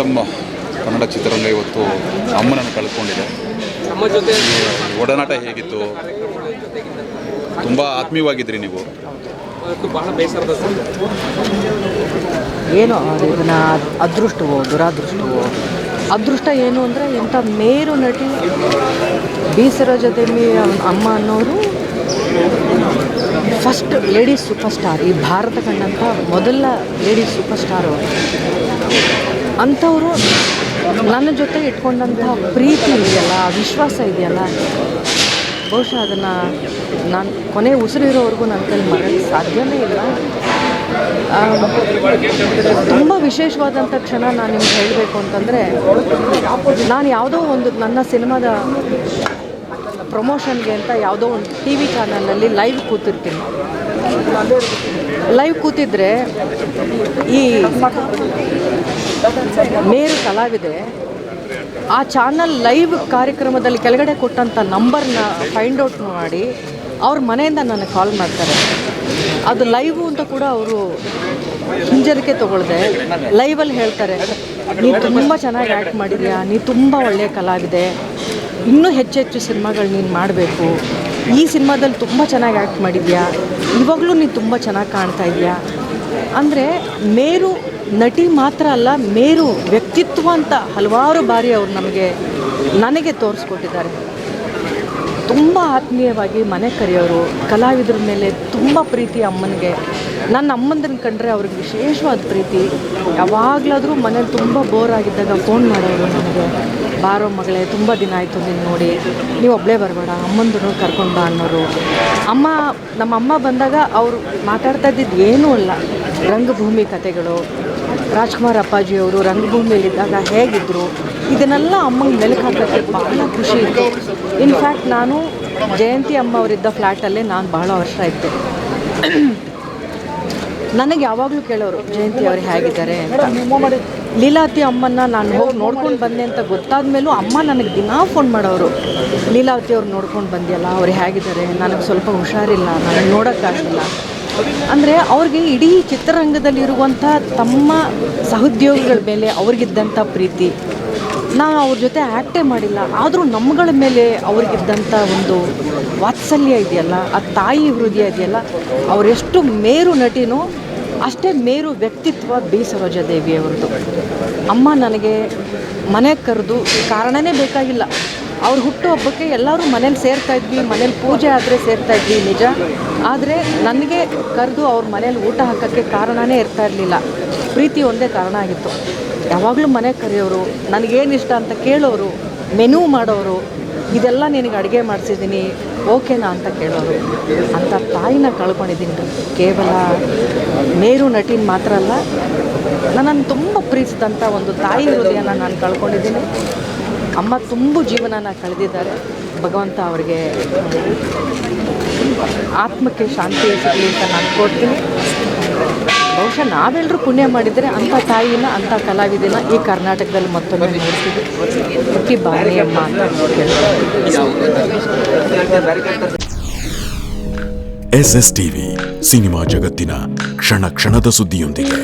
ನಮ್ಮ ಕನ್ನಡ ಚಿತ್ರರಂಗ ಇವತ್ತು ಅಮ್ಮನನ್ನು ಕಳ್ಕೊಂಡಿದೆ. ಒಡನಾಟ ಹೇಗಿತ್ತು? ತುಂಬ ಆತ್ಮೀಯವಾಗಿದ್ರಿ ನೀವು. ಏನೋ ಇದನ್ನ ಅದೃಷ್ಟವೋ ದುರಾದೃಷ್ಟವೋ? ಅದೃಷ್ಟ ಏನು ಅಂದರೆ ಇಂಥ ಮೇರು ನಟಿ ಬೀಸರ ಜೊತೆ ಅಮ್ಮ ಅನ್ನೋರು ಫಸ್ಟ್ ಲೇಡೀಸ್ ಸೂಪರ್ ಸ್ಟಾರ್ ಈ ಭಾರತ ಕಂಡಂಥ ಮೊದಲ ಲೇಡೀಸ್ ಸೂಪರ್ ಸ್ಟಾರು ಅಂಥವರು ನನ್ನ ಜೊತೆ ಇಟ್ಕೊಂಡಂತಹ ಪ್ರೀತಿ ಇದೆಯಲ್ಲ ವಿಶ್ವಾಸ ಇದೆಯಲ್ಲ, ಬಹುಶಃ ಅದನ್ನು ನಾನು ಕೊನೆ ಉಸಿರಿರೋವರೆಗೂ ನನ್ನ ಕೈಲಿ ಮಾಡಕ್ಕೆ ಸಾಧ್ಯವೇ ಇಲ್ಲ. ತುಂಬ ವಿಶೇಷವಾದಂಥ ಕ್ಷಣ ನಾನು ನಿಮ್ಗೆ ಹೇಳಬೇಕು ಅಂತಂದರೆ, ನಾನು ಯಾವುದೋ ಒಂದು ನನ್ನ ಸಿನಿಮಾದ ಪ್ರಮೋಷನ್ಗೆ ಅಂತ ಯಾವುದೋ ಒಂದು ಟಿ ವಿ ಚಾನಲಲ್ಲಿ ಲೈವ್ ಕೂತಿರ್ತೀನಿ. ಲೈವ್ ಕೂತಿದ್ರೆ ಈ ಮೇರು ಕಲಾವಿದೆ ಆ ಚಾನಲ್ ಲೈವ್ ಕಾರ್ಯಕ್ರಮದಲ್ಲಿ ಕೆಳಗಡೆ ಕೊಟ್ಟಂಥ ನಂಬರ್ನ ಫೈಂಡ್ ಔಟ್ ಮಾಡಿ ಅವ್ರ ಮನೆಯಿಂದ ನನಗೆ ಕಾಲ್ ಮಾಡ್ತಾರೆ. ಅದು ಲೈವು ಅಂತ ಕೂಡ ಅವರು ಹಿಂಜರಿಕೆ ತೊಗೊಳ್ದೆ. ಲೈವಲ್ಲಿ ಹೇಳ್ತಾರೆ, ನೀನು ತುಂಬ ಚೆನ್ನಾಗಿ ಆ್ಯಕ್ಟ್ ಮಾಡಿದ್ಯಾ? ನೀ ತುಂಬ ಒಳ್ಳೆಯ ಕಲಾವಿದೆ. ಇನ್ನೂ ಹೆಚ್ಚೆಚ್ಚು ಸಿನಿಮಾಗಳು ನೀನು ಮಾಡಬೇಕು. ಈ ಸಿನಿಮಾದಲ್ಲಿ ತುಂಬ ಚೆನ್ನಾಗಿ ಆ್ಯಕ್ಟ್ ಮಾಡಿದ್ಯಾ? ಇವಾಗಲೂ ನೀನು ತುಂಬ ಚೆನ್ನಾಗಿ ಕಾಣ್ತಾ ಇದೆಯಾ? ಅಂದರೆ ಮೇರು ನಟಿ ಮಾತ್ರ ಅಲ್ಲ, ಮೇರು ವ್ಯಕ್ತಿತ್ವ ಅಂತ ಹಲವಾರು ಬಾರಿ ಅವರು ನಮಗೆ, ನನಗೆ ತೋರಿಸ್ಕೊಟ್ಟಿದ್ದಾರೆ. ತುಂಬ ಆತ್ಮೀಯವಾಗಿ ಮನೆ ಕರೆಯೋರು ಕಲಾವಿದರ ಮೇಲೆ ತುಂಬ ಪ್ರೀತಿ ಅಮ್ಮನಿಗೆ. ನನ್ನ ಅಮ್ಮಂದನ್ನ ಕಂಡ್ರೆ ಅವ್ರಿಗೆ ವಿಶೇಷವಾದ ಪ್ರೀತಿ. ಯಾವಾಗಲಾದರೂ ಮನೇಲಿ ತುಂಬ ಬೋರ್ ಆಗಿದ್ದಾಗ ಫೋನ್ ಮಾಡೋರು ನನಗೆ ಬಾರೋ ಮಗಳೇ, ತುಂಬ ದಿನ ಆಯಿತು ನೀನು ನೋಡಿ. ನೀವು ಒಬ್ಬಳೇ ಬರಬೇಡ ಅಮ್ಮಂದನ್ನು ಕರ್ಕೊಂಡು ಬಾ ಅನ್ನೋರು. ಅಮ್ಮ, ನಮ್ಮ ಅಮ್ಮ ಬಂದಾಗ ಅವರು ಮಾತಾಡ್ತಾ ಇದ್ದಿದ್ದು ಏನೂ ಅಲ್ಲ. ರಂಗಭೂಮಿ ಕತೆಗಳು, ರಾಜ್ಕುಮಾರ್ ಅಪ್ಪಾಜಿಯವರು ರಂಗಭೂಮಿಯಲ್ಲಿದ್ದಾಗ ಹೇಗಿದ್ದರು ಇದನ್ನೆಲ್ಲ ಅಮ್ಮಂಗೆ ಮೆಲುಕು ಹಾಕೋಕ್ಕೆ ಭಾಳ ಖುಷಿ ಇತ್ತು. ಇನ್ಫ್ಯಾಕ್ಟ್ ನಾನು ಜಯಂತಿ ಅಮ್ಮ ಅವರಿದ್ದ ಫ್ಲ್ಯಾಟಲ್ಲೇ ನಾನು ಭಾಳ ವರ್ಷ ಇದ್ದೆ. ನನಗೆ ಯಾವಾಗಲೂ ಕೇಳೋರು, ಜಯಂತಿ ಅವ್ರು ಹೇಗಿದ್ದಾರೆ ಅಂತ. ಲೀಲಾವತಿ ಅಮ್ಮನ್ನ ನಾನು ಹೋಗಿ ನೋಡ್ಕೊಂಡು ಬಂದೆ ಅಂತ ಗೊತ್ತಾದ ಮೇಲೂ ಅಮ್ಮ ನನಗೆ ದಿನಾ ಫೋನ್ ಮಾಡೋರು, ಲೀಲಾವತಿ ಅವ್ರು ನೋಡ್ಕೊಂಡು ಬಂದಿಯಲ್ಲ, ಅವ್ರು ಹೇಗಿದ್ದಾರೆ? ನನಗೆ ಸ್ವಲ್ಪ ಹುಷಾರಿಲ್ಲ ನನಗೆ ನೋಡೋಕ್ಕಾಗಿಲ್ಲ. ಅಂದರೆ ಅವ್ರಿಗೆ ಇಡೀ ಚಿತ್ರರಂಗದಲ್ಲಿರುವಂಥ ತಮ್ಮ ಸಹೋದ್ಯೋಗಿಗಳ ಮೇಲೆ ಅವ್ರಿಗಿದ್ದಂಥ ಪ್ರೀತಿ. ನಾವು ಅವ್ರ ಜೊತೆ ಆ್ಯಕ್ಟೇ ಮಾಡಿಲ್ಲ. ಆದರೂ ನಮ್ಮಗಳ ಮೇಲೆ ಅವ್ರಿಗಿದ್ದಂಥ ಒಂದು ವಾತ್ಸಲ್ಯ ಇದೆಯಲ್ಲ, ಆ ತಾಯಿ ಹೃದಯ ಇದೆಯಲ್ಲ ಅವರೆಷ್ಟು ಮೇರು ನಟಿನೋ ಅಷ್ಟೇ ಮೇರು ವ್ಯಕ್ತಿತ್ವ ಬಿ ಸರೋಜಾದೇವಿಯವರದ್ದು ಅಮ್ಮ ನನಗೆ ಮನೆ ಕರೆದು ಕಾರಣನೇ ಬೇಕಾಗಿಲ್ಲ. ಅವ್ರ ಹುಟ್ಟುಹಬ್ಬಕ್ಕೆ ಎಲ್ಲರೂ ಮನೇಲಿ ಸೇರ್ತಾ ಇದ್ವಿ, ಮನೇಲಿ ಪೂಜೆ ಆದರೆ ಸೇರ್ತಾ ಇದ್ವಿ ನಿಜ. ಆದರೆ ನನಗೆ ಕರೆದು ಅವ್ರ ಮನೇಲಿ ಊಟ ಹಾಕೋಕ್ಕೆ ಕಾರಣನೇ ಇರ್ತಾ ಇರಲಿಲ್ಲ. ಪ್ರೀತಿ ಒಂದೇ ಕಾರಣ ಆಗಿತ್ತು. ಯಾವಾಗಲೂ ಮನೆಗೆ ಕರೆಯೋರು, ನನಗೇನು ಇಷ್ಟ ಅಂತ ಕೇಳೋರು, ಮೆನು ಮಾಡೋರು, ಇದೆಲ್ಲ ನಿನಗೆ ಅಡುಗೆ ಮಾಡಿಸಿದ್ದೀನಿ, ಓಕೆನಾ ಅಂತ ಕೇಳೋರು. ಅಂಥ ತಾಯಿನ ಕಳ್ಕೊಂಡಿದ್ದೀನಿ. ಕೇವಲ ಮೇರು ನಟಿನ ಮಾತ್ರ ಅಲ್ಲ, ನನ್ನನ್ನು ತುಂಬ ಪ್ರೀತಿಸಿದಂಥ ಒಂದು ತಾಯಿ ಹೃದಯನ ನಾನು ಕಳ್ಕೊಂಡಿದ್ದೀನಿ. ಅಮ್ಮ ತುಂಬ ಜೀವನನ ಕಳೆದಿದ್ದಾರೆ. ಭಗವಂತ ಅವರಿಗೆ ಆತ್ಮಕ್ಕೆ ಶಾಂತಿ ಸಿಗಲಿ ಅಂತ ನಾನು ಕೊಡ್ತೀನಿ ಬಹುಶಃ ನಾವೆಲ್ಲರೂ ಪುಣ್ಯ ಮಾಡಿದರೆ ಅಂಥ ತಾಯಿನ, ಅಂಥ ಕಲಾವಿದನ ಈ ಕರ್ನಾಟಕದಲ್ಲಿ ಮತ್ತೊಮ್ಮೆ ನೋಡ್ತೀವಿ. ಅಮ್ಮ ಅಂತ ಎಸ್ ಎಸ್ ಟಿವಿ ಸಿನಿಮಾ ಜಗತ್ತಿನ ಕ್ಷಣ ಕ್ಷಣದ ಸುದ್ದಿಯೊಂದಿಗೆ.